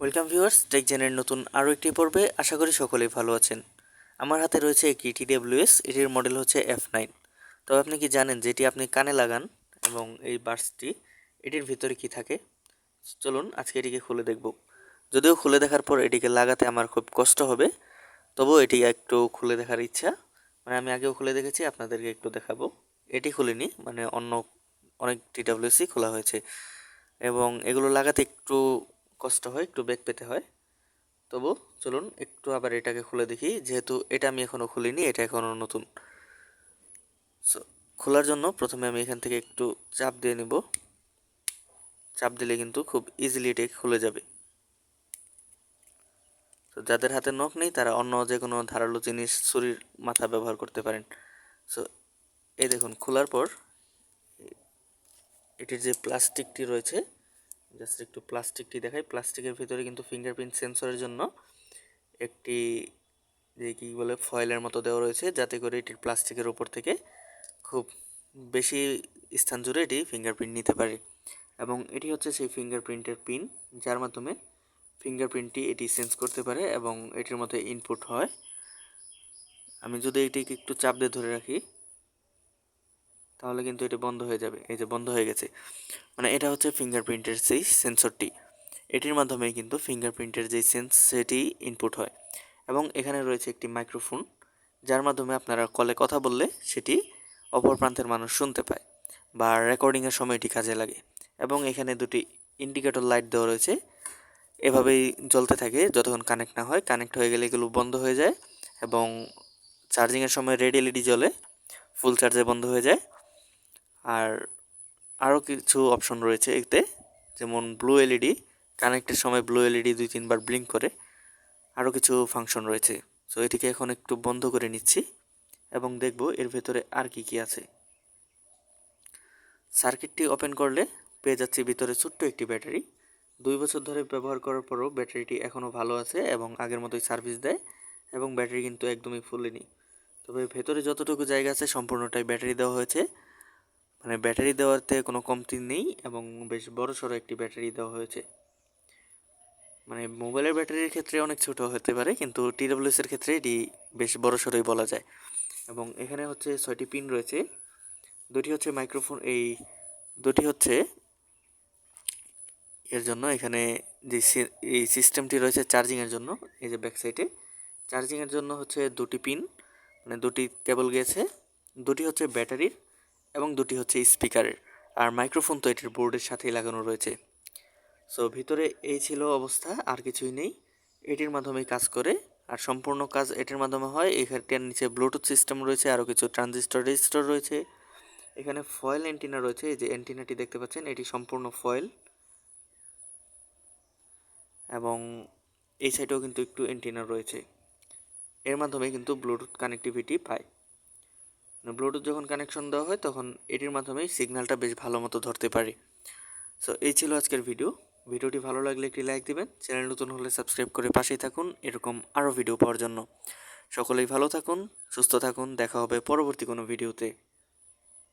Welcome viewers take জেনের নতুন আরও একটি পর্বে আশা করি সকলেই ভালো আছেন। আমার হাতে রয়েছে একটি টিডব্লিউএস এটির মডেল হচ্ছে এফ নাইন তবে আপনি কি জানেন যেটি আপনি কানে লাগান এবং এই বার্সটি এটির ভিতরে কি থাকে? চলুন আজকে এটিকে খুলে দেখব। যদিও খুলে দেখার পর এটিকে লাগাতে আমার খুব কষ্ট হবে, তবুও এটি একটু খুলে দেখার ইচ্ছা। মানে আমি আগেও খুলে দেখেছি, আপনাদেরকে একটু দেখাবো। এটি খুলিনি মানে অন্য অনেক টিডব্লিউসি খোলা হয়েছে। এবং এগুলো লাগাতে একটু কষ্ট হয়, একটু বেগ পেতে হয়। তবু চলুন একটু আবার এটাকে খুলে দেখি। যেহেতু এটা আমি এখনও খুলিনি, এটা এখনও নতুন। সো খোলার জন্য প্রথমে আমি এখান থেকে একটু চাপ দিয়ে নেব। চাপ দিলে কিন্তু খুব ইজিলি এটা খুলে যাবে। তো যাদের হাতে নখ নেই, তারা অন্য যে কোনো ধারালো জিনিস ছুরির মাথা ব্যবহার করতে পারেন। সো এই দেখুন, খোলার পর এটির যে প্লাস্টিকটি রয়েছে জাস্ট একটু প্লাস্টিকটি দেখাই। প্লাস্টিকের ভিতরে কিন্তু ফিঙ্গারপ্রিন্ট সেন্সরের জন্য একটি যে কী বলে ফয়েলের মতো দেওয়া রয়েছে, যাতে করে এটির প্লাস্টিকের উপর থেকে খুব বেশি স্থান জুড়ে এটি ফিঙ্গারপ্রিন্ট নিতে পারে। এবং এটি হচ্ছে সেই ফিঙ্গারপ্রিন্টের পিন যার মাধ্যমে ফিঙ্গারপ্রিন্টটি এটি সেন্স করতে পারে এবং এটির মধ্যে ইনপুট হয়। আমি যদি এটিকে একটু চাপ দিয়ে ধরে রাখি তাহলে কিন্তু এটা বন্ধ হয়ে যাবে। এই যে বন্ধ হয়ে গেছে। মানে এটা হচ্ছে ফিঙ্গারপ্রিন্টের সেই সেন্সরটি এটির মাধ্যমে কিন্তু ফিঙ্গারপ্রিন্টের যেই সেন্স সেটি ইনপুট হয়। এবং এখানে রয়েছে একটি মাইক্রোফোন যার মাধ্যমে আপনারা কলে কথা বললে সেটি অপর প্রান্তের মানুষ শুনতে পায় বা রেকর্ডিংয়ের সময় এটি কাজে লাগে। এবং এখানে দুটি ইন্ডিকেটর লাইট দেওয়া রয়েছে। এভাবেই জ্বলতে থাকে, যতক্ষণ কানেক্ট না হয় কানেক্ট হয়ে গেলে এগুলো বন্ধ হয়ে যায় এবং চার্জিংয়ের সময় রেড এলইডি জ্বলে ফুল চার্জে বন্ধ হয়ে যায়। আর আরও কিছু অপশন রয়েছে এতে, যেমন ব্লু এলইডি কানেক্টের সময় ব্লু এলইডি দুই তিনবার ব্লিঙ্ক করে। আরও কিছু ফাংশন রয়েছে সো এটিকে এখন একটু বন্ধ করে নিচ্ছি এবং দেখব এর ভেতরে আর কি কি আছে। সার্কিটটি ওপেন করলে পেয়ে যাচ্ছি ভিতরে ছোট্ট একটি ব্যাটারি। দুই বছর ধরে ব্যবহার করার পরও ব্যাটারিটি এখনও ভালো আছে এবং আগের মতোই সার্ভিস দেয় এবং ব্যাটারি কিন্তু একদমই ফুলেনি। তবে ভেতরে যতটুকু জায়গা আছে সম্পূর্ণটাই ব্যাটারি দেওয়া হয়েছে। মানে ব্যাটারি দেওয়াতে কোনো কমতি নেই এবং বেশ বড় সড়ো একটি ব্যাটারি দেওয়া হয়েছে। মানে মোবাইলের ব্যাটারির ক্ষেত্রে অনেক ছোট হতে পারে, কিন্তু টি টিডব্লিউএসের ক্ষেত্রে এটি বেশ বড় সড়োই বলা যায়। এবং এখানে হচ্ছে ছয়টি পিন রয়েছে। দুটি হচ্ছে মাইক্রোফোন, এই দুটি হচ্ছে এর জন্য এখানে যে এই সিস্টেমটি রয়েছে চার্জিংয়ের জন্য, এই যে ব্যাক সাইডে চার্জিংয়ের জন্য হচ্ছে দুটি পিন মানে দুটি কেবল গেছে। দুটি হচ্ছে ব্যাটারির এবং দুটি হচ্ছে স্পিকারের, আর মাইক্রোফোন তো এটির বোর্ডের সাথেই লাগানো রয়েছে। সো, ভিতরে এই ছিল অবস্থা, আর কিছুই নেই। এটির মাধ্যমেই কাজ করে, আর সম্পূর্ণ কাজ এটির মাধ্যমে হয়। এখানটার নিচে ব্লুটুথ সিস্টেম রয়েছে, আরও কিছু ট্রানজিস্টর রেজিস্টার রয়েছে। এখানে ফয়েল অ্যান্টিনা রয়েছে, এই যে অ্যান্টিনাটি দেখতে পাচ্ছেন, এটি সম্পূর্ণ ফয়েল এবং এই সাইডেও কিন্তু একটু অ্যান্টিনা রয়েছে। এর মাধ্যমে কিন্তু ব্লুটুথ কানেক্টিভিটি পায়। ব্লুটুথ যখন কানেকশন দেওয়া হয়, তখন এটির মাধ্যমেই সিগন্যালটা বেশ ভালো মতো ধরতে পারে। সো এই ছিল আজকের ভিডিও ভিডিওটি ভালো লাগলে একটি লাইক দিবেন। চ্যানেল নতুন হলে সাবস্ক্রাইব করে পাশেই থাকুন। এরকম আরও ভিডিও পাওয়ার জন্য। সকলেই ভালো থাকুন, সুস্থ থাকুন। দেখা হবে পরবর্তী কোনো ভিডিওতে